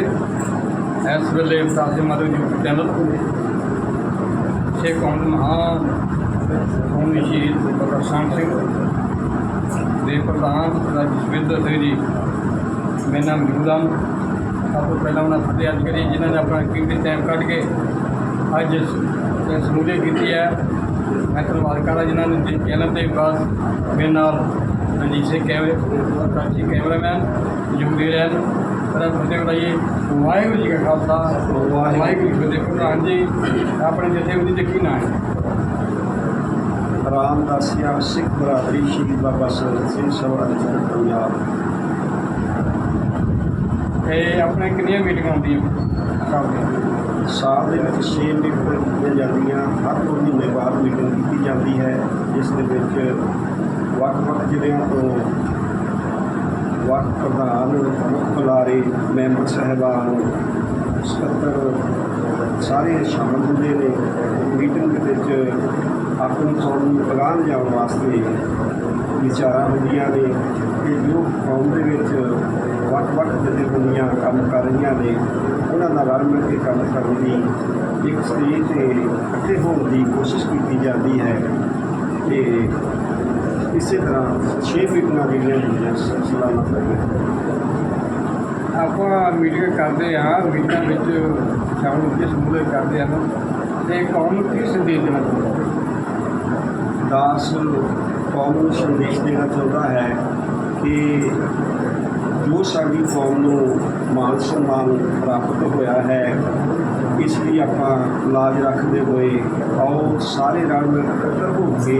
ਨਮਸਤੇ ਇਸ ਵੇਲੇ ਸਾਸੇ ਮਾਧੋ ਜੀ ਚੈਨਲ ਸ਼ੇਖ ਕੌਮ ਮਹਾਨ ਕੌਮੀ ਸ਼ਹੀਦ ਬਾਬਾ ਸ਼ਾਮ ਸਿੰਘ ਦੇ ਪ੍ਰਧਾਨ ਰਾਜ ਜਸਵਿੰਦਰ ਸਿੰਘ ਜੀ, ਮੇਰਾ ਨਾਮ ਗੁਰਦਾਮ ਸਭ ਤੋਂ ਪਹਿਲਾਂ ਉਹਨਾਂ ਫਤਿਹ ਅੱਜ ਕਰੀਏ ਜਿਨ੍ਹਾਂ ਨੇ ਆਪਣਾ ਕੀਮਤੀ ਟਾਈਮ ਕੱਢ ਕੇ ਅੱਜ ਇਸ ਇਸ ਸਮੂਲੀਅਤ ਕੀਤੀ ਹੈ। ਮੈਂ ਧੰਨਵਾਦ ਕਰਦਾ ਜਿਨ੍ਹਾਂ ਨੇ ਦੇ ਚੈਨਲ ਤੇ ਬਾਅਦ ਮੇਰੇ ਨਾਲ ਰਣਜੀਤ ਸਿੰਘ ਕੈਮਰੇ ਕਾਜੀ ਕੈਮਰਾਮੈਨ ਜੁਗਦੇ ਰਹਿਣ ਤਰਾ ਫਤਿਹ ਬੁਲਾਈਏ ਵਾਹਿਗੁਰੂ ਜੀ ਕਾ ਖਾਲਸਾ। ਵਾਹਿਗੁਰੂ ਜੀ ਕੀ ਫਤਿਹ ਪ੍ਰਧਾਨ ਜੀ ਆਪਣੇ ਜਿੱਥੇ ਉਹਦੀ ਦੇਖੀ ਨਾ ਹੈ ਰਾਮਦਾਸੀਆ ਸਿੱਖ ਬਰਾਦਰੀ ਸ਼੍ਰੀ ਬਾਬਾ ਸਰਤ ਸਿੰਘ ਸਭਾ ਪੰਜਾਬ। ਇਹ ਆਪਣੇ ਕਿੰਨੀਆਂ ਮੀਟਿੰਗਾਂ ਹੁੰਦੀਆਂ? ਕਰਦੇ ਸਾਲ ਦੇ ਵਿੱਚ 6 ਮੀਟਿੰਗਾਂ ਕੀਤੀਆਂ ਜਾਂਦੀਆਂ। ਹਰ ਦੋ ਮਹੀਨੇ ਬਾਅਦ ਮੀਟਿੰਗ ਕੀਤੀ ਜਾਂਦੀ ਹੈ ਜਿਸ ਦੇ ਵਿੱਚ ਵੱਖ-ਵੱਖ ਜ਼ਿਲ੍ਹਿਆਂ ਤੋਂ ਵੱਖ ਪ੍ਰਧਾਨ ਮੁੱਖ ਬੁਲਾਰੇ ਮੈਂਬਰ ਸਾਹਿਬਾਨ, ਸਕੱਤਰ ਸਾਰੇ ਸ਼ਾਮਲ ਹੁੰਦੇ ਨੇ। ਮੀਟਿੰਗ ਦੇ ਵਿੱਚ ਆਪਣੀ ਕੌਮ ਨੂੰ ਅਗਾਂਹ ਲਿਜਾਉਣ ਵਾਸਤੇ ਵਿਚਾਰਾਂ ਹੁੰਦੀਆਂ ਨੇ ਕਿ ਜੋ ਕੌਮ ਦੇ ਵਿੱਚ ਵੱਖ-ਵੱਖ ਜਥੇਬੰਦੀਆਂ ਕੰਮ ਕਰ ਰਹੀਆਂ ਨੇ, ਉਹਨਾਂ ਨਾਲ ਰਲ ਮਿਲ ਕੇ ਕੰਮ ਕਰਨ ਦੀ ਇੱਕ ਸਟੇਜ ਤੇ ਇਕੱਠੇ ਹੋਣ ਦੀ ਕੋਸ਼ਿਸ਼ ਕੀਤੀ ਜਾਂਦੀ ਹੈ। ਤੇ ਇਸੇ ਤਰ੍ਹਾਂ ਛੇ ਮੀਟਿੰਗਾਂ ਜਿਹੜੀਆਂ ਹੁੰਦੀਆਂ ਸਾਲਾਨਾ ਤੱਕ ਆਪਾਂ ਮੀਟਿੰਗ ਕਰਦੇ ਹਾਂ ਮੀਟਿੰਗਾਂ ਵਿੱਚ ਸ਼ਾਮਲ ਹੋ ਕੇ ਸਮੂਲਿਤ ਕਰਦੇ ਹਨ ਤੇ ਕੌਮ ਨੂੰ ਕੀ ਸੰਦੇਸ਼ ਦੇਣਾ ਚਾਹੁੰਦੇ ਹੋ? ਦਾਸ ਕੌਮ ਨੂੰ ਸੰਦੇਸ਼ ਦੇਣਾ ਚਾਹੁੰਦਾ ਹੈ ਕਿ ਜੋ ਸਾਡੀ ਕੌਮ ਨੂੰ ਮਾਨ ਸਨਮਾਨ ਪ੍ਰਾਪਤ ਹੋਇਆ ਹੈ ਇਸ ਲਈ ਆਪਾਂ ਲਾਜ ਰੱਖਦੇ ਹੋਏ ਆਓ, ਸਾਰੇ ਰਲ ਮਿਲ ਕੇ ਇਕੱਤਰ ਹੋ ਕੇ,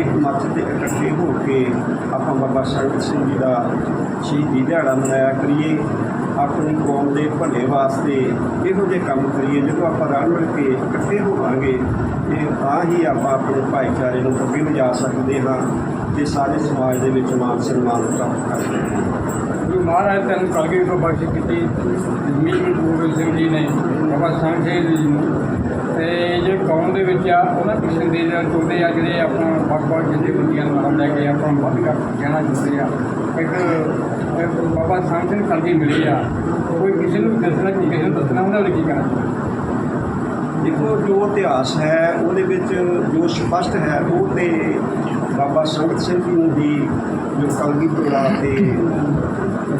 ਇੱਕ ਮੱਤ ਤੇ ਇਕੱਠੇ ਹੋ ਕੇ ਆਪਾਂ ਬਾਬਾ ਸੰਗਤ ਸਿੰਘ ਜੀ ਦਾ ਸ਼ਹੀਦੀ ਦਿਹਾੜਾ ਮਨਾਇਆ ਕਰੀਏ। ਆਪਣੀ ਕੌਮ ਦੇ ਭਲੇ ਵਾਸਤੇ ਇਹੋ ਜਿਹੇ ਕੰਮ ਕਰੀਏ, ਜਦੋਂ ਆਪਾਂ ਰਲ ਮਿਲ ਕੇ ਇਕੱਠੇ ਹੋਵਾਂਗੇ ਤੇ ਤਾਂ ਹੀ ਆਪਾਂ ਆਪਣੇ ਭਾਈਚਾਰੇ ਨੂੰ ਅੱਗੇ ਲਿਜਾ ਸਕਦੇ ਹਾਂ। ਤੇ ਸਾਰੇ ਸਮਾਜ ਦੇ ਵਿੱਚ ਮਾਨ ਸਨਮਾਨ ਪ੍ਰਾਪਤ ਕਰ ਸਕਦੇ ਹਾਂ ਗੁਰੂ ਮਹਾਰਾਜ ਤੈਨੂੰ ਕਲਗੀ ਤੋਂ ਬਖਸ਼ ਕੀਤੀ। ਮੀਸ਼ਨ ਗੋਬਿੰਦ ਸਿੰਘ ਜੀ ਨੇ, ਬਾਬਾ ਸੰਗ ਸਿੰਘ ਜੀ ਨੂੰ। ਤੇ ਜੇ ਕੌਮ ਦੇ ਵਿੱਚ ਆ, ਉਹਨਾਂ ਦੀ ਸੰਦੇਸ਼ ਦੇਣਾ ਚਾਹੁੰਦੇ ਆ, ਜਿਹੜੇ ਆਪਣਾ ਵੱਖ-ਵੱਖ ਜਥੇਬੰਦੀਆਂ ਨਾਲ ਲੈ ਕੇ ਆਪਾਂ ਨੂੰ ਕਰ ਕਹਿਣਾ ਚਾਹੁੰਦੇ ਆ। ਇੱਕ ਬਾਬਾ ਸੰਗ ਸਿੰਘ ਕਲਗੀ ਮਿਲੀ ਆ। ਕੋਈ ਕਿਸੇ ਨੂੰ ਵੀ ਦੱਸਣਾ ਕਿ ਕਿਸੇ ਨੂੰ ਦੱਸਣਾ, ਉਹਨਾਂ ਨੇ ਕੀ ਕਹਿਣਾ ਦੇਖੋ, ਜੋ ਇਤਿਹਾਸ ਹੈ, ਉਹਦੇ ਵਿੱਚ ਜੋ ਸਪਸ਼ਟ ਹੈ, ਉਹ ਤੇ ਬਾਬਾ ਸੰਗਤ ਸਿੰਘ ਜੀ ਨੂੰ ਦੀ ਜੋ ਕਲਗੀ ਤੋੜਾ ਤੇ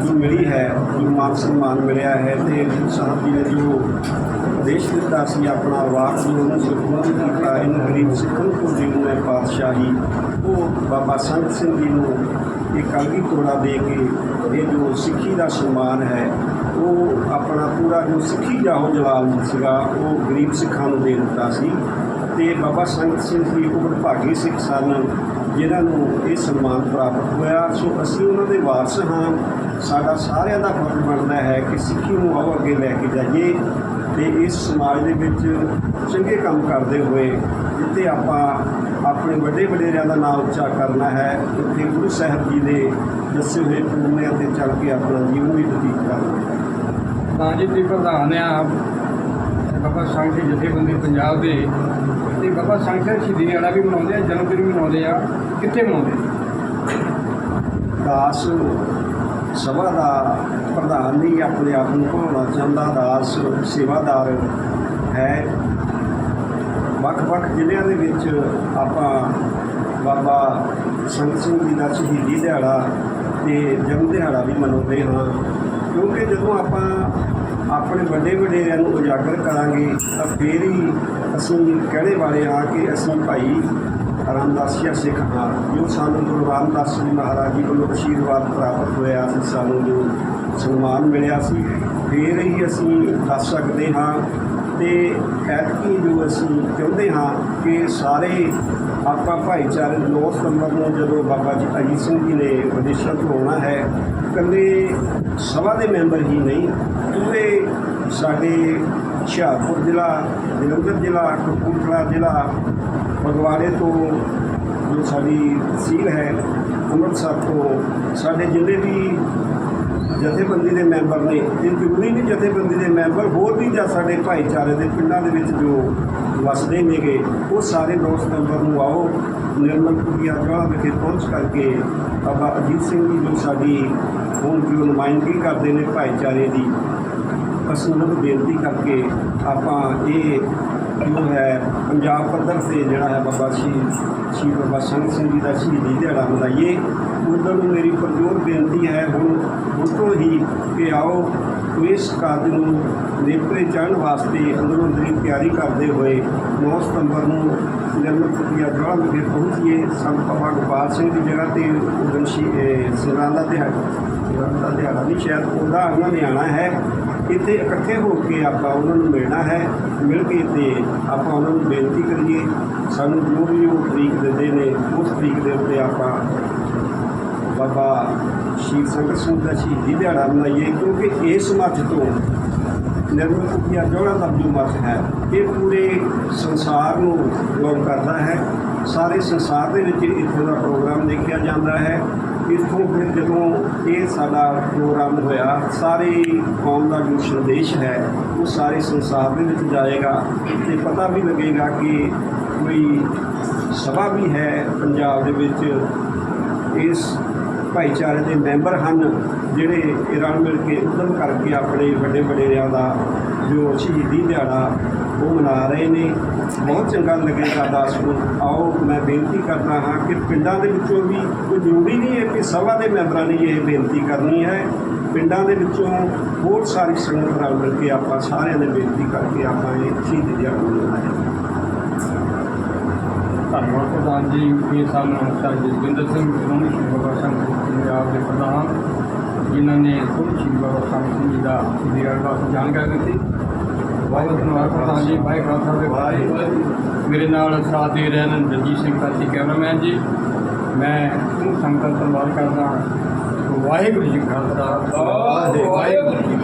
ਜੋ ਮਿਲੀ ਹੈ, ਜੋ ਮਾਨ ਸਨਮਾਨ ਮਿਲਿਆ ਹੈ ਤੇ ਗੁਰੂ ਸਾਹਿਬ ਜੀ ਨੇ ਜੋ ਦੇਸ਼ ਦਿੱਤਾ ਸੀ ਆਪਣਾ ਵਾਕ, ਜੋ ਉਹਨਾਂ ਸਿੱਖਾਂ ਨੂੰ ਕੀਤਾ, ਇਹਨਾਂ ਗਰੀਬ ਸਿੱਖਾਂ ਨੂੰ ਜੀ ਨੂੰ ਹੈ ਪਾਤਸ਼ਾਹੀ, ਉਹ ਬਾਬਾ ਸੰਗਤ ਸਿੰਘ ਜੀ ਨੂੰ ਇਹ ਕਲਗੀ ਤੋੜਾ ਦੇ ਕੇ ਇਹ ਜੋ ਸਿੱਖੀ ਦਾ ਸਨਮਾਨ ਹੈ, ਉਹ ਆਪਣਾ ਪੂਰਾ ਜੋ ਸਿੱਖੀ ਜਾਹੋ ਜਲਾਲ ਸੀਗਾ, ਉਹ ਗਰੀਬ ਸਿੱਖ ਨੂੰ ਦੇ ਦਿੱਤਾ ਸੀ ਤੇ ਬਾਬਾ ਸੰਗਤ ਸਿੰਘ ਜੀ ਉਹ ਭਾਗੀ ਸਿੱਖ ਸਨ, ਜਿਨ੍ਹਾਂ ਨੂੰ ਇਹ ਸਨਮਾਨ ਪ੍ਰਾਪਤ ਹੋਇਆ। ਸੋ ਅਸੀਂ ਉਹਨਾਂ ਦੇ ਵਾਰਸ ਹਾਂ। ਸਾਡਾ ਸਾਰਿਆਂ ਦਾ ਫਰਜ਼ ਬਣਦਾ ਹੈ ਕਿ ਸਿੱਖੀ ਨੂੰ ਆਓ, ਅੱਗੇ ਲੈ ਕੇ ਜਾਈਏ ਤੇ ਇਸ ਸਮਾਜ ਦੇ ਵਿੱਚ ਚੰਗੇ ਕੰਮ ਕਰਦੇ ਹੋਏ, ਜਿੱਥੇ ਆਪਾਂ ਆਪਣੇ ਵੱਡੇ ਵਡੇਰਿਆਂ ਦਾ ਨਾਮ ਉੱਚਾ ਕਰਨਾ ਹੈ, ਉੱਥੇ ਗੁਰੂ ਸਾਹਿਬ ਜੀ ਦੇ ਦੱਸੇ ਹੋਏ ਪੂਰਨਿਆਂ ਤੇ ਚੱਲ ਕੇ ਆਪਣਾ ਜੀਵਨ ਵੀ ਬਤੀਤ ਕਰਨਾ ਹੈ। ਤਾਂ ਜੀ, ਪ੍ਰਧਾਨ ਆ ਬਾਬਾ ਸੰਘ ਸਿੰਘ ਜਥੇਬੰਦੀ ਪੰਜਾਬ ਦੇ ਤੇ ਬਾਬਾ ਸੰਗ ਸਿੰਘ ਸ਼ਹੀਦੀ ਦਿਹਾੜਾ ਵੀ ਮਨਾਉਂਦੇ ਆ, ਜਨਮ ਦਿਨ ਵੀ ਮਨਾਉਂਦੇ ਆ। ਕਿੱਥੇ ਮਨਾਉਂਦੇ ਦਾਸ ਸਭਾ ਦਾ ਪ੍ਰਧਾਨ ਨਹੀਂ, ਆਪਣੇ ਆਪ ਨੂੰ ਘੋਣਾ ਚਾਹੁੰਦਾ। ਦਾਸ ਸੇਵਾਦਾਰ ਹੈ। ਵੱਖ-ਵੱਖ ਜ਼ਿਲ੍ਹਿਆਂ ਦੇ ਵਿੱਚ ਆਪਾਂ ਬਾਬਾ ਸੰਗਤ ਸਿੰਘ ਜੀ ਦਾ ਸ਼ਹੀਦੀ ਦਿਹਾੜਾ ਤੇ ਜਨਮ ਦਿਹਾੜਾ ਵੀ ਮਨਾਉਂਦੇ ਹਾਂ। ਕਿਉਂਕਿ ਜਦੋਂ ਆਪਾਂ ਆਪਣੇ ਵੱਡੇ ਵਡੇਰਿਆਂ ਨੂੰ ਉਜਾਗਰ ਕਰਾਂਗੇ, ਤਾਂ ਫੇਰ ਹੀ ਅਸੀਂ ਕਹਿਣੇ ਵਾਲੇ ਹਾਂ ਕਿ ਅਸੀਂ ਭਾਈ ਰਾਮਦਾਸੀਆ ਸਿੱਖ ਹਾਂ ਜੋ ਸਾਨੂੰ ਗੁਰੂ ਰਾਮਦਾਸ ਜੀ ਮਹਾਰਾਜ ਜੀ ਵੱਲੋਂ ਅਸ਼ੀਰਵਾਦ ਪ੍ਰਾਪਤ ਹੋਇਆ ਸੀ ਸਾਨੂੰ ਜੋ ਸਨਮਾਨ ਮਿਲਿਆ ਸੀ, ਫੇਰ ਹੀ ਅਸੀਂ ਦੱਸ ਸਕਦੇ ਹਾਂ ਤੇ ਐਤਕੀ ਜੋ ਅਸੀਂ ਚਾਹੁੰਦੇ ਹਾਂ ਕਿ ਸਾਰੇ ਆਪਾਂ ਭਾਈਚਾਰੇ ਨੌ ਸਤੰਬਰ ਨੂੰ ਜਦੋਂ ਬਾਬਾ ਜੀ ਅਜੀਤ ਸਿੰਘ ਜੀ ਨੇ ਵਿਦੇਸ਼ਾਂ ਤੋਂ ਆਉਣਾ ਹੈ, ਇਕੱਲੇ ਸਭਾ ਦੇ ਮੈਂਬਰ ਹੀ ਨਹੀਂ, ਪੂਰੇ ਸਾਡੇ ਹੁਸ਼ਿਆਰਪੁਰ ਜ਼ਿਲ੍ਹਾ ਜਲੰਧਰ ਜ਼ਿਲ੍ਹਾ, ਕਪੂਰਥਲਾ ਜ਼ਿਲ੍ਹਾ, ਫਗਵਾੜੇ ਤੋਂ ਜੋ ਸਾਡੀ ਤਹਿਸੀਲ ਹੈ, ਅੰਮ੍ਰਿਤਸਰ ਤੋਂ ਸਾਡੇ ਜਿੰਨੇ ਵੀ ਜਥੇਬੰਦੀ ਦੇ ਮੈਂਬਰ ਨੇ, ਇਹ ਜ਼ਰੂਰੀ ਨਹੀਂ ਜਥੇਬੰਦੀ ਦੇ ਮੈਂਬਰ, ਹੋਰ ਵੀ ਜਾਂ ਸਾਡੇ ਭਾਈਚਾਰੇ ਦੇ ਪਿੰਡਾਂ ਦੇ ਵਿੱਚ ਜੋ ਵਸਦੇ ਨੇਗੇ, ਉਹ ਸਾਰੇ 9 ਸਤੰਬਰ ਨੂੰ ਆਓ ਨਿਰਮਲਪੁਰੀਆ ਜਗ੍ਹਾ ਵਿਖੇ ਪਹੁੰਚ ਕਰਕੇ ਬਾਬਾ ਅਜੀਤ ਸਿੰਘ ਜੀ ਜੋ ਸਾਡੀ ਹੁਣ ਜੋ ਨੁਮਾਇੰਦਗੀ ਕਰਦੇ ਨੇ ਭਾਈਚਾਰੇ ਦੀ ਅਸੀਂ ਉਹਨਾਂ ਨੂੰ ਬੇਨਤੀ ਕਰਕੇ ਆਪਾਂ ਇਹ ਜੋ ਹੈ ਪੰਜਾਬ ਪੱਧਰ ਤੇ ਜਿਹੜਾ ਹੈ ਬਾਬਾ ਸ਼ਹੀਦ ਸ਼ਹੀਦ ਬਾਬਾ ਸੰਗਤ ਸਿੰਘ ਜੀ ਦਾ ਸ਼ਹੀਦੀ ਦਿਹਾੜਾ ਮਨਾਈਏ। ਉਹਨਾਂ ਨੂੰ ਮੇਰੀ ਪ੍ਰਜੋਰ ਬੇਨਤੀ ਹੈ, ਹੁਣ ਹੁਣ ਤੋਂ ਹੀ ਕਿ ਆਓ ਇਸ ਕਾਰਜ ਨੂੰ ਨੇਪਰੇ ਚੜ੍ਹਨ ਵਾਸਤੇ ਅੰਦਰੋਂ ਅੰਦਰੀ ਤਿਆਰੀ ਕਰਦੇ ਹੋਏ 9 ਸਤੰਬਰ ਨੂੰ ਨਿਰਮਲ ਕੁਟੀਆ ਜਵਾਹ ਵਿਖੇ ਪਹੁੰਚੀਏ। ਸੰਤ ਬਾਬਾ ਗੋਪਾਲ ਸਿੰਘ ਦੀ ਜਗ੍ਹਾ ਤੇ ਉਦਨ ਸਿਰਾਂ ਦਾ ਦਿਹਾੜਾ ਸਿਰਾਂ ਦਾ ਦਿਹਾੜਾ ਨਹੀਂ ਸ਼ਾਇਦ ਉਹਦਾ ਉਹਨਾਂ ਨੇ ਆਉਣਾ ਹੈ। ਇੱਥੇ ਇਕੱਠੇ ਹੋ ਕੇ ਆਪਾਂ ਉਹਨਾਂ ਨੂੰ ਮਿਲਣਾ ਹੈ। ਮਿਲ ਕੇ ਤੇ ਆਪਾਂ ਉਹਨਾਂ ਨੂੰ ਬੇਨਤੀ ਕਰੀਏ, ਸਾਨੂੰ ਜੋ ਵੀ ਉਹ ਤਰੀਕ ਦਿੰਦੇ ਨੇ, ਉਸ ਤਰੀਕ ਦੇ ਉੱਤੇ ਆਪਾਂ ਬਾਬਾ ਸ਼ਹੀਦ ਸੰਗਤ ਸਿੰਘ ਦਾ ਸ਼ਹੀਦੀ ਦਿਹਾੜਾ ਮਨਾਈਏ, ਕਿਉਂਕਿ ਇਸ ਮੱਝ ਤੋਂ ਨਿਰਮਲ ਕੁਟੀਆ ਜੋੜਾ ਦਾ ਜੋ ਮੱਝ ਹੈ, ਇਹ ਪੂਰੇ ਸੰਸਾਰ ਨੂੰ ਗੌਰ ਕਰਦਾ ਹੈ। ਸਾਰੇ ਸੰਸਾਰ ਦੇ ਵਿੱਚ ਇੱਥੋਂ ਦਾ ਪ੍ਰੋਗਰਾਮ ਦੇਖਿਆ ਜਾਂਦਾ ਹੈ। ਇੱਥੋਂ ਫਿਰ ਜਦੋਂ ਇਹ ਸਾਡਾ ਪ੍ਰੋਗਰਾਮ ਹੋਇਆ, ਸਾਰੇ ਕੌਮ ਦਾ ਜੋ ਸੰਦੇਸ਼ ਹੈ, ਉਹ ਸਾਰੇ ਸੰਸਾਰ ਦੇ ਵਿੱਚ ਜਾਏਗਾ। ਤੇ ਪਤਾ ਵੀ ਲੱਗੇਗਾ ਕਿ ਕੋਈ ਸਭਾ ਵੀ ਹੈ ਪੰਜਾਬ ਦੇ ਵਿੱਚ। ਇਸ ਭਾਈਚਾਰੇ ਦੇ ਮੈਂਬਰ ਹਨ, ਜਿਹੜੇ ਰਲ ਮਿਲ ਕੇ ਉਦਮ ਕਰਕੇ ਆਪਣੇ ਵੱਡੇ ਵਡੇਰਿਆਂ ਦਾ ਜੋ ਸ਼ਹੀਦੀ ਦਿਹਾੜਾ ਉਹ ਮਨਾ ਰਹੇ ਨੇ। ਬਹੁਤ ਚੰਗਾ ਲੱਗੇਗਾ ਦਾਸ ਨੂੰ। ਆਓ, ਮੈਂ ਬੇਨਤੀ ਕਰਦਾ ਹਾਂ ਕਿ ਪਿੰਡਾਂ ਦੇ ਵਿੱਚੋਂ ਵੀ ਕੋਈ ਜ਼ਰੂਰੀ ਨਹੀਂ ਹੈ ਕਿ ਸਭਾ ਦੇ ਮੈਂਬਰਾਂ ਨੇ ਇਹ ਬੇਨਤੀ ਕਰਨੀ ਹੈ। ਪਿੰਡਾਂ ਦੇ ਵਿੱਚੋਂ ਬਹੁਤ ਸਾਰੀ ਸੰਗਤ ਨਾਲ ਮਿਲ ਕੇ ਆਪਾਂ ਸਾਰਿਆਂ ਨੇ ਬੇਨਤੀ ਕਰਕੇ ਆਪਾਂ ਇਹ ਸ਼ਹੀਦੀ ਦਿਹਾੜਾ ਹੈ। ਧੰਨਵਾਦ ਪ੍ਰਧਾਨ ਜੀ ਇਹ ਸਾਨੂੰ ਸਰਦਾਰ ਜਸਵਿੰਦਰ ਸਿੰਘ ਸ਼੍ਰੋਮਣੀ ਸ਼੍ਰੀ ਬਾਬਾ ਸੰਗਤ ਪੰਜਾਬ ਦੇ ਪ੍ਰਧਾਨ। ਜਿਨ੍ਹਾਂ ਨੇ ਸ਼੍ਰੋਮਣੀ ਸ਼੍ਰੀ ਬਾਬਾ ਸੰਗਤ ਸਿੰਘ ਜੀ ਦਾ ਦਿਹਾੜਾ ਬਾਰੇ ਜਾਣਕਾਰੀ ਦਿੱਤੀ। ਬਹੁਤ ਧੰਨਵਾਦ ਪ੍ਰਧਾਨ ਜੀ ਭਾਈ ਖਾਲਸਾ ਸਾਹਿਬ ਦੇ ਵਾਹਿਗੁਰੂ ਮੇਰੇ ਨਾਲ ਸਾਥ ਦੇ ਰਹੇ ਨੇ ਦਲਜੀਤ ਸਿੰਘ ਕਾਸੀ ਕੈਮਰਾਮੈਨ ਜੀ। ਮੈਂ ਤੁਹਾਨੂੰ ਸੰਗਤ ਧੰਨਵਾਦ ਕਰਦਾ ਵਾਹਿਗੁਰੂ ਜੀ ਕਾ ਖਾਲਸਾ, ਵਾਹਿਗੁਰੂ ਜੀ